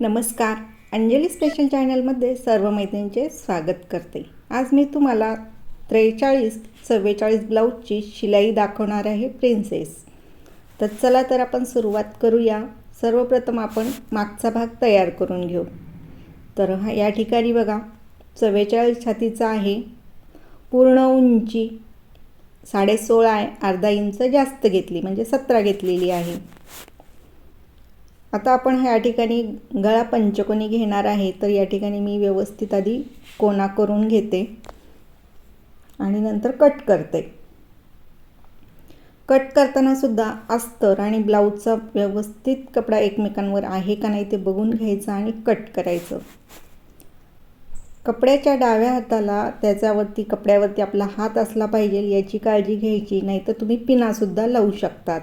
नमस्कार. अंजली स्पेशल चॅनलमध्ये सर्व मैत्रिणींचे स्वागत करते. आज मी तुम्हाला त्रेचाळीस चव्वेचाळीस ब्लाऊजची शिलाई दाखवणार आहे प्रिन्सेस तर चला तर आपण सुरुवात करूया. सर्वप्रथम आपण मागचा भाग तयार करून घेऊ. तर हा या ठिकाणी बघा. चव्वेचाळीस छातीचा आहे. पूर्ण उंची साडे सोळा आहे. अर्धा इंच जास्त घेतली म्हणजे सतरा घेतलेली आहे. आता आपण ह्या ठिकाणी गळा पंचकोनी घेणार आहे. तर या ठिकाणी मी व्यवस्थित आधी कोना करून घेते. आणि नंतर कट करते. कट करताना सुद्धा अस्तर आणि ब्लाऊजचा व्यवस्थित कपडा एकमेकांवर आहे का नाही ते बघून घ्यायचं आणि कट करायचं. कपड्याच्या डाव्या हाताला त्याच्यावरती कपड्यावरती आपला हात असला पाहिजे याची काळजी घ्यायची नाही तर तुम्ही पिनासुद्धा लावू शकतात.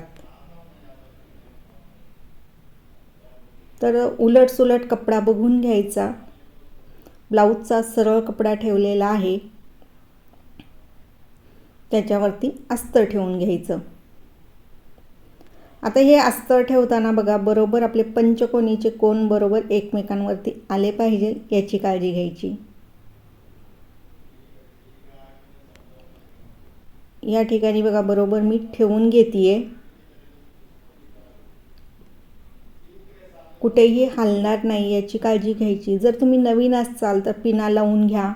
तर उलट सुलट कपडा बघून घ्यायचा. ब्लाऊजचा सरळ कपडा ठेवलेला आहे. त्याच्यावरती अस्तर ठेवून घ्यायचं. आता हे अस्तर ठेवताना बघा बरोबर आपले पंचकोनीचे कोण बरोबर एकमेकांवरती आले पाहिजे याची काळजी घ्यायची. या ठिकाणी बघा बरोबर मी ठेवून घेते आहे कुठेही हलणार नाही याची काळजी घ्यायची. जर तुम्ही नवीन असाल तर पिना लावून घ्या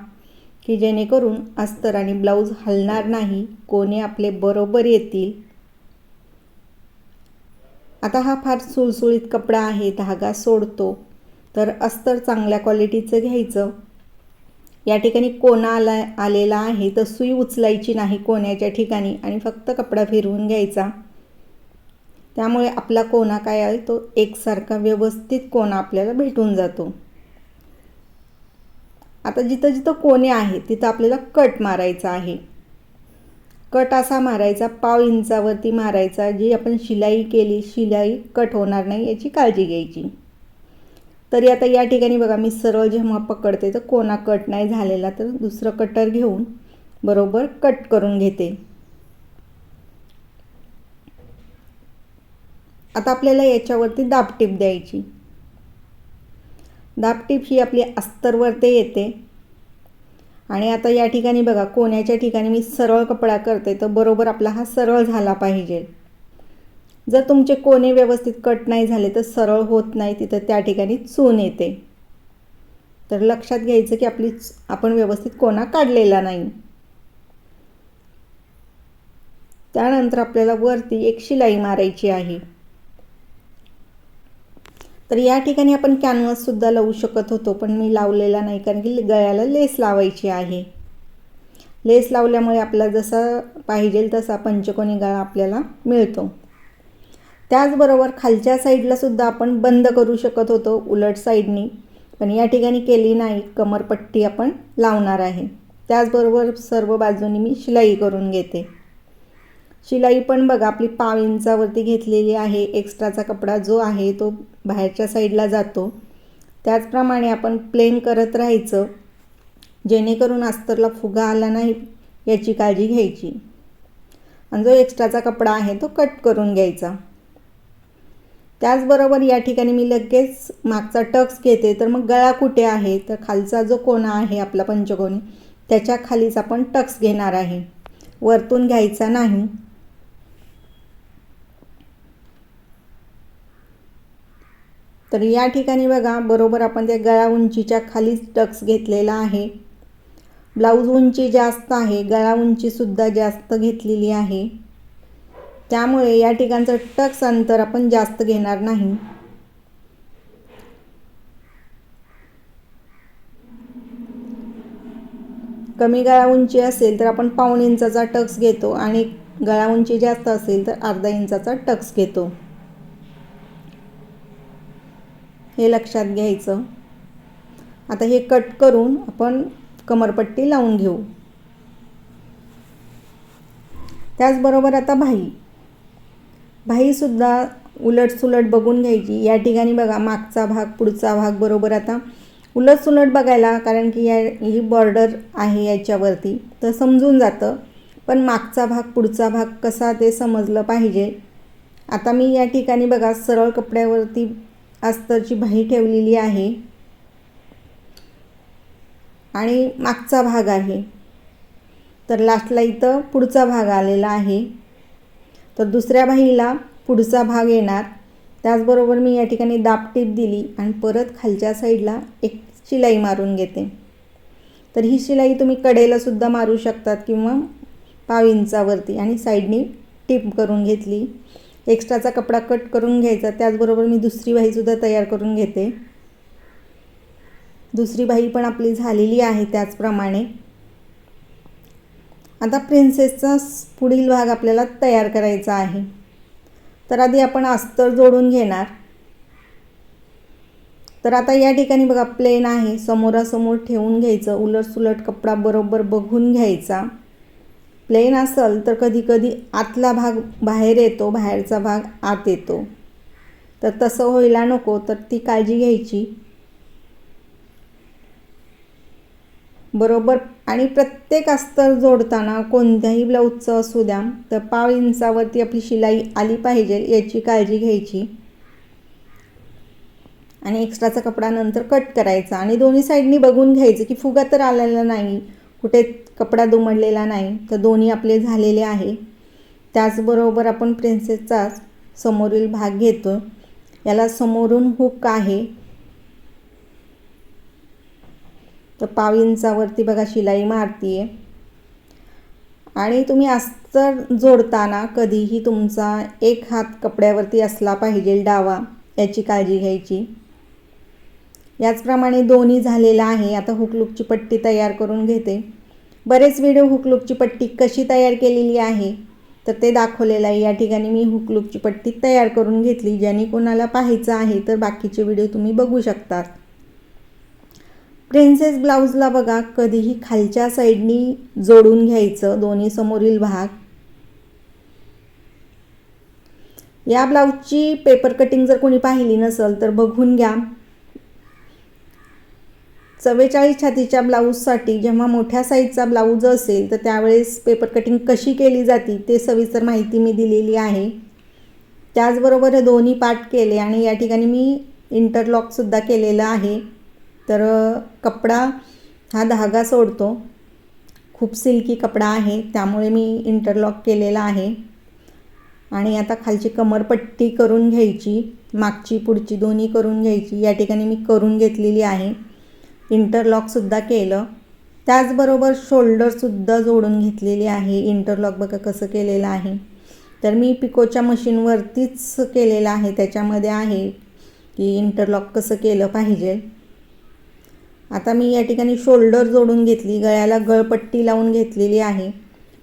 की जेणेकरून अस्तर आणि ब्लाऊज हलणार नाही कोणे आपले बरोबर येतील. आता हा फार सुळसुळीत कपडा आहे धागा सोडतो तर अस्तर चांगल्या क्वालिटीचं घ्यायचं. या ठिकाणी कोणा आला आलेला आहे तर सुई उचलायची नाही कोण्याच्या ठिकाणी आणि फक्त कपडा फिरवून घ्यायचा. त्यामुळे आपला कोणा काय आहे तो एकसारखा व्यवस्थित कोणा आपल्याला भेटून जातो. आता जिथं जिथं कोणे आहे तिथं आपल्याला कट मारायचा आहे. कट असा मारायचा पाव इंचावरती मारायचा जी आपण शिलाई केली शिलाई कट होणार नाही याची काळजी घ्यायची. तरी आता या ठिकाणी बघा मी सरळ जेव्हा पकडते तर कोणा कट नाही झालेला तर दुसरं कटर घेऊन बरोबर कट करून घेते. आता आपल्याला याच्यावरती दाबटीप द्यायची. दाबटीप ही आपली अस्तरवरती येते. आणि आता या ठिकाणी बघा कोण्याच्या ठिकाणी मी सरळ कपडा करते तर बरोबर आपला हा सरळ झाला पाहिजे. जर तुमचे कोणे व्यवस्थित कट नाही झाले तर सरळ होत नाही तिथं त्या ठिकाणी चून येते. तर लक्षात घ्यायचं की आपली आपण व्यवस्थित कोणा काढलेला नाही. त्यानंतर आपल्याला वरती एक शिलाई मारायची आहे. तर या ठिकाणी आपण कॅनव्हाससुद्धा लावू शकत होतो पण मी लावलेला नाही कारण की गळ्याला लेस लावायची आहे. लेस लावल्यामुळे आपला जसा पाहिजे तसा पंचकोनी गळा आपल्याला मिळतो. त्याचबरोबर खालच्या साईडला सुद्धा आपण बंद करू शकत होतो उलट साईडनी पण या ठिकाणी केली नाही कमरपट्टी आपण लावणार आहे. त्याचबरोबर सर्व बाजूनी मी शिलाई करून घेते. शिलाई पण बघा आपली पाव इंचावरती घेतलेली आहे. एक्स्ट्राचा कपडा जो आहे तो बाहेरच्या साईडला जातो. त्याचप्रमाणे आपण प्लेन करत राहायचं. जेणेकरून अस्तरला फुगा आला नाही याची काळजी घ्यायची. आणि जो एक्स्ट्राचा कपडा आहे तो कट करून घ्यायचा. त्याचबरोबर या ठिकाणी मी लगेच मागचा टक्स घेते. तर मग गळा कुठे आहे? तर खालचा जो कोणा आहे आपला पंचकोनी त्याच्या खालीच आपण टक्स घेणार आहे. वरतून घ्यायचा नाही. तर या ठिकाणी बघा बरोबर आपण त्या गळा उंचीच्या खालीच टक्स घेतलेला आहे. ब्लाऊज उंची जास्त आहे गळा उंचीसुद्धा जास्त घेतलेली आहे. त्यामुळे या ठिकाणचं टक्स अंतर आपण जास्त घेणार नाही. कमी गळा उंची असेल तर आपण पाऊण इंचाचा टक्स घेतो आणि गळा उंची जास्त असेल तर अर्धा इंचाचा टक्स घेतो. हे लक्षात घ्यायचं. आता हे कट करून आपण कमरपट्टी लावून घेऊ. त्याचबरोबर आता भाई. भाईसुद्धा उलटसुलट बघून घ्यायची. या ठिकाणी बघा मागचा भाग पुढचा भाग बरोबर आता उलटसुलट बघायला कारण की या ही बॉर्डर आहे याच्यावरती. तर समजून जातं. पण मागचा भाग पुढचा भाग कसा ते समजलं पाहिजे. आता मी या ठिकाणी बघा सरळ कपड्यावरती अस्तरची बाही ठेवलेली आहे. आणि मागचा भाग आहे. तर लास्टला इथं पुढचा भाग आलेला आहे. तर दुसऱ्या बाहीला पुढचा भाग येणार. त्याचबरोबर मी या ठिकाणी दापटीप दिली आणि परत खालच्या साईडला एक शिलाई मारून घेते. तर ही शिलाई तुम्ही कडेलासुद्धा मारू शकतात किंवा पाव इंचावरती आणि साईडनी टिप करून घेतली. एक्स्ट्राचा कपडा कट करून घ्यायचा. त्याचबरोबर मी दुसरी बाहीसुद्धा तयार करून घेते. दुसरी बाही पण आपली झालेली आहे त्याचप्रमाणे. आता प्रिन्सेसचा पुढील भाग आपल्याला तयार करायचा आहे. तर आधी आपण अस्तर जोडून घेणार. तर आता या ठिकाणी बघा प्लेन आहे. समोरासमोर ठेवून घ्यायचं. उलटसुलट कपडा बरोबर बघून घ्यायचा. प्लेन असेल तर कधी कधी आतला भाग बाहेर येतो बाहेरचा भाग आत येतो. तर तसं व्हायला नको तर ती काळजी घ्यायची. बरोबर? आणि प्रत्येक अस्तर जोडताना कोणत्याही ब्लाऊजचं असू द्या तर पाव इंचावरती आपली शिलाई आली पाहिजे याची काळजी घ्यायची. आणि एक्स्ट्राचा कपडा नंतर कट करायचा. आणि दोन्ही साईडनी बघून घ्यायचं की फुगा तर आलेला नाही. कुठे कपडा दुमडलेला नाही तर दोन्ही आपले झालेले आहे. त्याचबरोबर आपण प्रिन्सेसचा समोरील भाग घेतो. याला समोरून हुक आहे. तर पाव इंचावरती बघा शिलाई मारती आहे आणि तुम्ही अस्तर जोडताना कधीही तुमचा एक हात कपड्यावरती असला पाहिजे डावा याची काळजी घ्यायची. याचप्रमाणे दोन्ही झालेलं आहे. आता हुकलुकची पट्टी तयार करून घेते. बरेच व्हिडिओ हुकलूकची पट्टी कशी तयार केलेली आहे तर ते दाखवलेलं आहे. या ठिकाणी मी हुकलुकची पट्टी तयार करून घेतली. ज्याने कोणाला पाहायचं आहे तर बाकीचे व्हिडिओ तुम्ही बघू शकतात. प्रिन्सेस ब्लाऊजला बघा कधीही खालच्या साईडनी जोडून घ्यायचं दोन्ही समोरील भाग. या ब्लाऊजची पेपर कटिंग जर कोणी पाहिली नसेल तर बघून घ्या. चव्वेचाळीस छातीच्या ब्लाऊजसाठी जेव्हा मोठ्या साईजचा ब्लाऊज असेल तर त्यावेळेस पेपर कटिंग कशी केली जाते ते सविस्तर माहिती मी दिलेली आहे. त्याचबरोबर हे दोन्ही पार्ट केले आणि या ठिकाणी मी इंटरलॉकसुद्धा केलेलं आहे. तर कपडा हा धागा सोडतो. खूप सिल्की कपडा आहे त्यामुळे मी इंटरलॉक केलेला आहे. आणि आता खालची कमरपट्टी करून घ्यायची मागची पुढची दोन्ही करून घ्यायची या ठिकाणी मी करून घेतलेली आहे. इंटरलॉकसुद्धा केलं. त्याचबरोबर शोल्डरसुद्धा जोडून घेतलेली आहे. इंटरलॉक बघा कसं केलेलं आहे. तर मी पिकोच्या मशीनवरतीच केलेलं आहे. त्याच्यामध्ये आहे की इंटरलॉक कसं केलं पाहिजे. आता मी या ठिकाणी शोल्डर जोडून घेतली. गळ्याला गळपट्टी लावून घेतलेली आहे.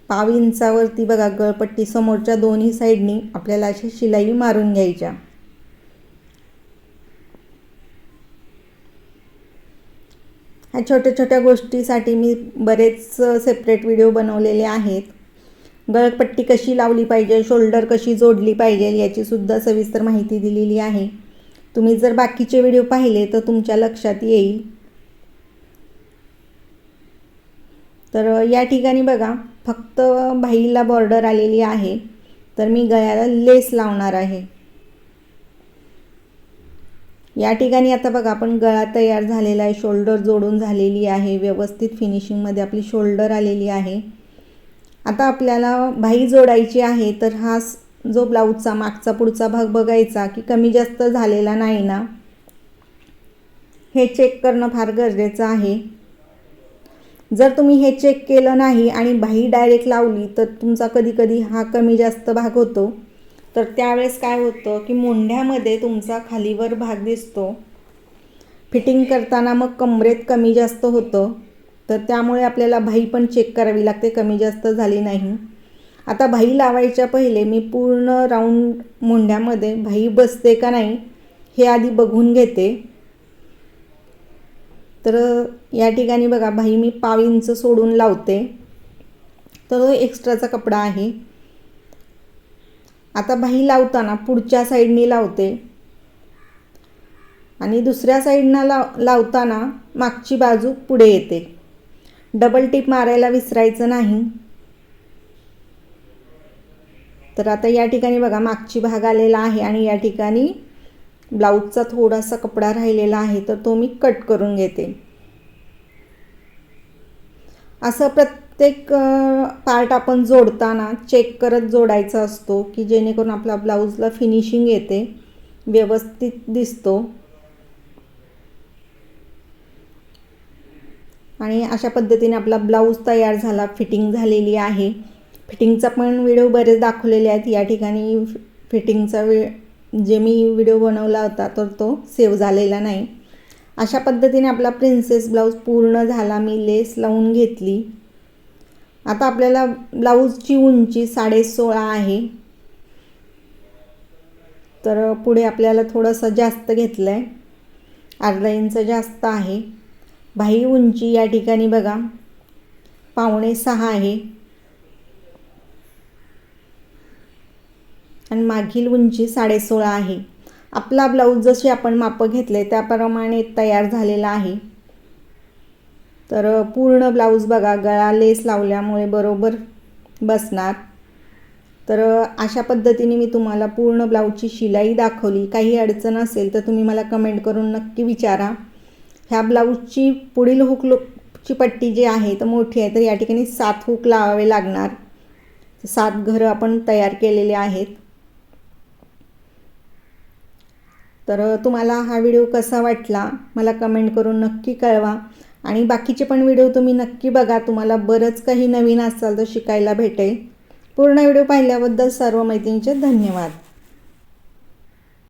पाव इंचावरती बघा गळपट्टी समोरच्या दोन्ही साईडनी आपल्याला अशी शिलाई मारून घ्यायच्या. ह्या छोट्या छोट्या गोष्टीसाठी मी बरेच सेपरेट व्हिडिओ बनवलेले आहेत. गळपट्टी कशी लावली पाहिजे शोल्डर कशी जोडली पाहिजे याचीसुद्धा सविस्तर माहिती दिलेली आहे. तुम्ही जर बाकीचे व्हिडिओ पाहिले तर तुमच्या लक्षात येईल. तर या ठिकाणी बघा फक्त बाईला बॉर्डर आलेली आहे. तर मी गळ्याला लेस लावणार आहे. या ठिकाणी आता बघा आपण गळा तयार झालेला आहे शोल्डर जोडून झालेली आहे व्यवस्थित फिनिशिंगमध्ये आपली शोल्डर आलेली आहे. आता आपल्याला भाई जोडायची आहे तर हा जो ब्लाऊजचा मागचा पुढचा भाग बघायचा की कमी जास्त झालेला नाही ना हे चेक करणं फार गरजेचं आहे. जर तुम्ही हे चेक केलं नाही आणि बाही डायरेक्ट लावली तर तुमचा कधी कधी हा कमी जास्त भाग होतो. तर त्यावेळेस काय होतं की मुंढ्यामध्ये तुमचा खालीवर भाग दिसतो. फिटिंग करताना मग कमरेत कमी जास्त होतं. तर त्यामुळे आपल्याला भाई पण चेक करावी लागते कमी जास्त झाली नाही. आता भाई लावायच्या पहिले मी पूर्ण राऊंड मुंढ्यामध्ये भाई बसते का नाही हे आधी बघून घेते. तर या ठिकाणी बघा भाई मी पाव इंच सोडून लावते. तर तो एक्स्ट्राचा कपडा आहे. आता बाही लावताना पुढच्या साईडनी लावते. आणि दुसऱ्या साईडनं लाव लावताना मागची बाजू पुढे येते. डबल टिप मारायला विसरायचं नाही. तर आता या ठिकाणी बघा मागची भाग आलेला आहे आणि या ठिकाणी ब्लाऊजचा थोडासा कपडा राहिलेला आहे तर तो मी कट करून घेते. असं प्रत्येक पार्ट आपण जोडताना चेक करत जोडायचा असतो की जेणेकरून आपला ब्लाऊजला फिनिशिंग येते व्यवस्थित दिसतो. आणि अशा पद्धतीने आपला ब्लाऊज तयार झाला फिटिंग झालेली आहे. फिटिंगचा पण व्हिडिओ बरेच दाखवलेले आहेत. या ठिकाणी फिटिंगचा वे जे मी व्हिडिओ बनवला होता तर तो सेव्ह झालेला नाही. अशा पद्धतीने आपला प्रिन्सेस ब्लाऊज पूर्ण झाला. मी लेस लावून घेतली. आता आपल्याला ब्लाऊजची उंची साडे सोळा आहे. तर पुढे आपल्याला थोडंसं जास्त घेतलं आहे अर्धा इंच जास्त आहे. बाही उंची या ठिकाणी बघा. पावणे सहा आहे. आणि मागील उंची साडेसोळा आहे. आपला ब्लाऊज जसे आपण मापं घेतले त्याप्रमाणे तयार झालेला आहे. तर पूर्ण ब्लाऊज बघा गळा लेस लावल्यामुळे बरोबर बसणार. तर अशा पद्धतीने मी तुम्हाला पूर्ण ब्लाऊजची शिलाई दाखवली. काही अडचण असेल तर तुम्ही मला कमेंट करून नक्की विचारा. ह्या ब्लाऊजची पुढील हुक लुकची पट्टी जी आहे तर मोठी आहे तर या ठिकाणी सात हुक लावावे लागणार. सात घरं आपण तयार केलेले आहेत. तर तुम्हाला हा व्हिडिओ कसा वाटला मला कमेंट करून नक्की कळवा. आणि बाकीचे पण व्हिडिओ तुम्ही नक्की बघा. तुम्हाला बरंच काही नवीन असाल तर शिकायला भेटेल. पूर्ण व्हिडिओ पाहिल्याबद्दल सर्व मैत्रिणींचे धन्यवाद.